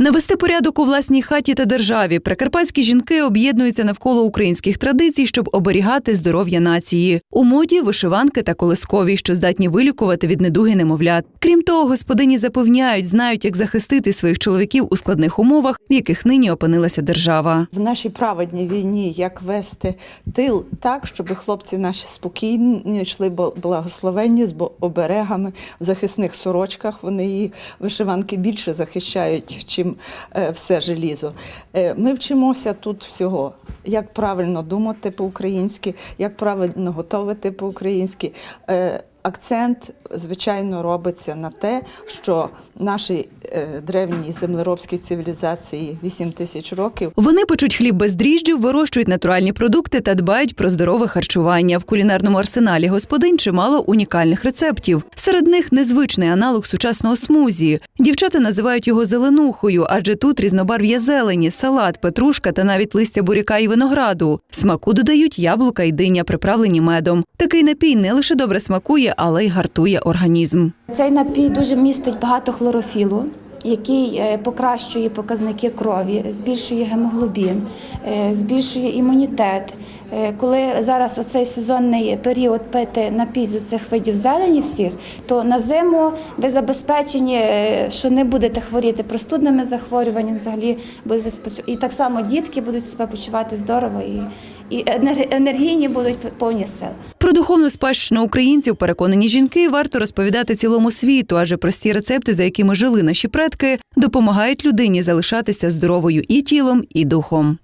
Навести порядок у власній хаті та державі прикарпатські жінки об'єднуються навколо українських традицій, щоб оберігати здоров'я нації. У моді вишиванки та колискові, що здатні вилікувати від недуги немовлят. Крім того, господині запевняють, знають, як захистити своїх чоловіків у складних умовах, в яких нині опинилася держава. в нашій праведній війні, як вести тил так, щоб хлопці наші спокійні йшли благословенні з оберегами в захисних сорочках. Вони її вишиванки більше захищають, чим е, все желізо. Е, ми вчимося тут всього, як правильно думати по-українськи, як правильно готувати по-українськи. Акцент, звичайно, робиться на те, що нашій е, древній землеробській цивілізації 8 тисяч років Вони печуть хліб без дріжджів, вирощують натуральні продукти та дбають про здорове харчування. В кулінарному арсеналі господинь чимало унікальних рецептів. Серед них незвичний аналог сучасного смузі. Дівчата називають його зеленухою, адже тут різнобарв'я зелені, салат, петрушка та навіть листя буряка і винограду. Смаку додають яблука і диня, приправлені медом. Такий напій не лише добре смакує, але й гартує організм. Цей напій дуже містить багато хлорофілу, який е, покращує показники крові, збільшує гемоглобін, е, збільшує імунітет. Е, Коли зараз оцей сезонний період пити напій з цих видів зелені всіх, то на зиму ви забезпечені, е, що не будете хворіти простудними захворюваннями, взагалі будете і так само дітки будуть себе почувати здорово і, і енергійні будуть повні сил. Про духовну спадщину українців переконані жінки варто розповідати цілому світу, адже прості рецепти, за якими жили наші предки, допомагають людині залишатися здоровою і тілом, і духом.